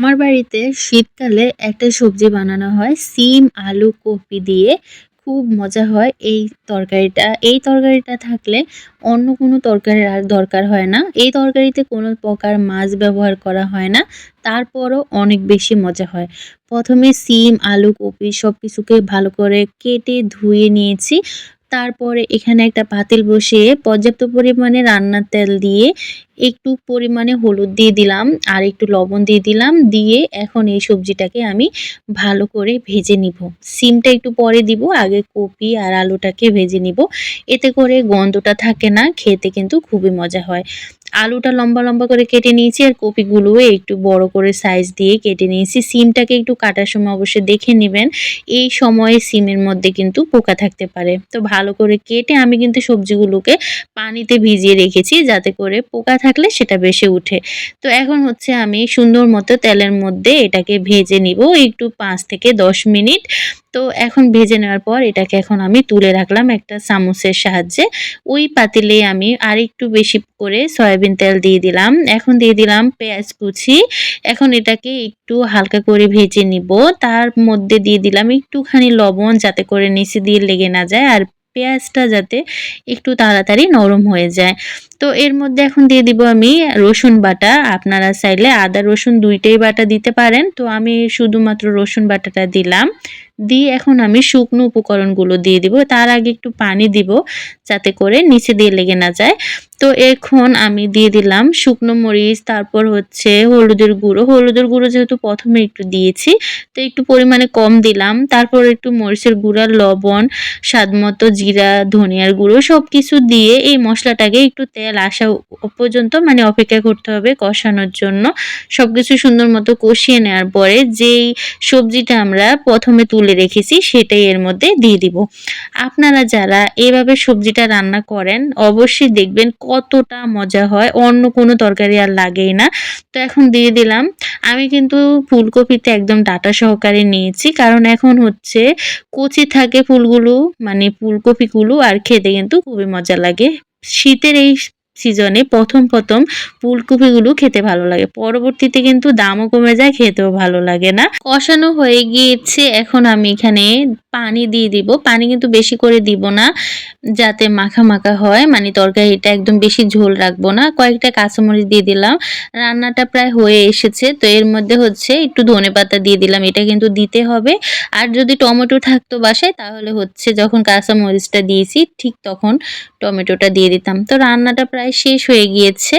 আমার বাড়িতে শীতকালে একটা সবজি বানানো হয়, সিম আলু কপি দিয়ে। খুব মজা হয় এই তরকারিটা। এই তরকারিটা থাকলে অন্য কোনো তরকারির আর দরকার হয় না। এই তরকারিতে কোনো প্রকার মাছ ব্যবহার করা হয় না, তারপরও অনেক বেশি মজা হয়। প্রথমে সিম, আলু কপি সব কিছুকে ভালো করে কেটে ধুয়ে নিয়েছি। তারপরে এখানে একটা পাতিল বসিয়ে পর্যাপ্ত পরিমাণে রান্নার তেল দিয়ে একটু পরিমাণে হলুদ দিয়ে দিলাম আর একটু লবণ দিয়ে দিলাম, দিয়ে এখন এই সবজিটাকে আমি ভালো করে ভেজে নিব। সিমটা একটু পরে দিব, আগে কপি আর আলুটাকে ভেজে নিব। এতে করে গন্ধটা থাকে না, খেতে কিন্তু খুবই মজা হয়। আলুটা লম্বা লম্বা করে কেটে নিয়েছি, আর কপিগুলোও একটু বড় করে সাইজ দিয়ে কেটে নিয়েছি। সিমটাকে একটু কাটার সময় অবশ্যই দেখে নেবেন। এই সময়ে সিমের মধ্যে কিন্তু পোকা থাকতে পারে। তো ভালো করে কেটে আমি কিন্তু সবজিগুলোকে পানিতে ভিজিয়ে রেখেছি, যাতে করে পোকা থাকলে সেটা বেশি উঠে। তো এখন হচ্ছে আমি সুন্দর মতো তেলের মধ্যে এটাকে ভেজে নিব। একটু পাঁচ থেকে দশ মিনিট। তো এখন ভেজে নেওয়ার পর এটাকে এখন আমি তুলে রাখলাম একটা চামচের সাহায্যে। ওই পাতিলে আমি আর একটু বেশি করে সয়াবিন তেল দিয়ে দিলাম। এখন দিয়ে দিলাম পেঁয়াজ কুচি। এখন এটাকে একটু হালকা করে ভেজে নিব। তার মধ্যে দিয়ে দিলাম একটুখানি লবণ যাতে করে নিচে দিয়ে লেগে না যায়। আর পেঁয়াজটা যাতে একটু তাড়াতাড়ি নরম হয়ে যায়। তো এর মধ্যে এখন দিয়ে দিব আমি রসুন বাটা। আপনারা চাইলে আদা, রসুন দুইটাই বাটা দিতে পারেন। তো আমি শুধুমাত্র রসুন বাটাটা দিলাম। দিয়ে এখন আমি শুকনো উপকরণগুলো দিয়ে দিব। তার আগে একটু পানি দিব যাতে করে নিচে দিয়ে লেগে না যায়। তো এখন আমি দিয়ে দিলাম শুকনো মরিচ, তারপর হচ্ছে হলুদের গুঁড়ো। হলুদের গুঁড়ো যেহেতু প্রথমে একটু দিয়েছি, তো একটু পরিমাণে কম দিলাম। তারপর একটু মরিচের গুঁড়া, লবণ, স্বাদমতো জিরা, ধনিয়ার গুঁড়ো সব কিছু দিয়ে এই মশলাটাকে একটু তেল আসা পর্যন্ত মানে অপেক্ষা করতে হবে কষানোর জন্য। সব কিছু সুন্দর মতো কষিয়ে নেওয়ার পরে যেই সবজিটা আমরা প্রথমে তুলে রেখেছি সেটাই এর মধ্যে দিয়ে দিব। আপনারা যারা এভাবে সবজিটা রান্না করেন, অবশ্যই দেখবেন কতটা মজা হয়, অন্য কোনো তরকারি আর লাগেই না। তো এখন দিয়ে দিলাম। আমি কিন্তু ফুলকপিতে একদম ডাটা সহকারে নিয়েছি, কারণ এখন হচ্ছে কচি থাকে ফুলগুলো মানে ফুলকপিগুলো, আর খেতে কিন্তু খুবই মজা লাগে। শীতের এই সিজনে প্রথম প্রথম ফুলকপিগুলো খেতে ভালো লাগে। পরবর্তীতে কিন্তু দামও কমে যায়, খেতেও ভালো লাগে না। কষানো হয়ে গিয়েছে, এখন আমি এখানে পানি দিয়ে দিব। পানি কিন্তু বেশি করে দিব না, যাতে মাখা মাখা হয়। মানে তরকারিটা একদম বেশি ঝোল রাখব না। কয়েকটা কাঁচামরিচ দিয়ে দিলাম। রান্নাটা প্রায় হয়ে এসেছে, তো এর মধ্যে হচ্ছে একটু ধনে পাতা দিয়ে দিলাম। এটা কিন্তু দিতে হবে। আর যদি টমেটো থাকতো বাসায়, তাহলে হচ্ছে যখন কাঁচামরিচটা দিয়েছি, ঠিক তখন টমেটোটা দিয়ে দিতাম। তো রান্নাটা প্রায় শেষ হয়ে গিয়েছে।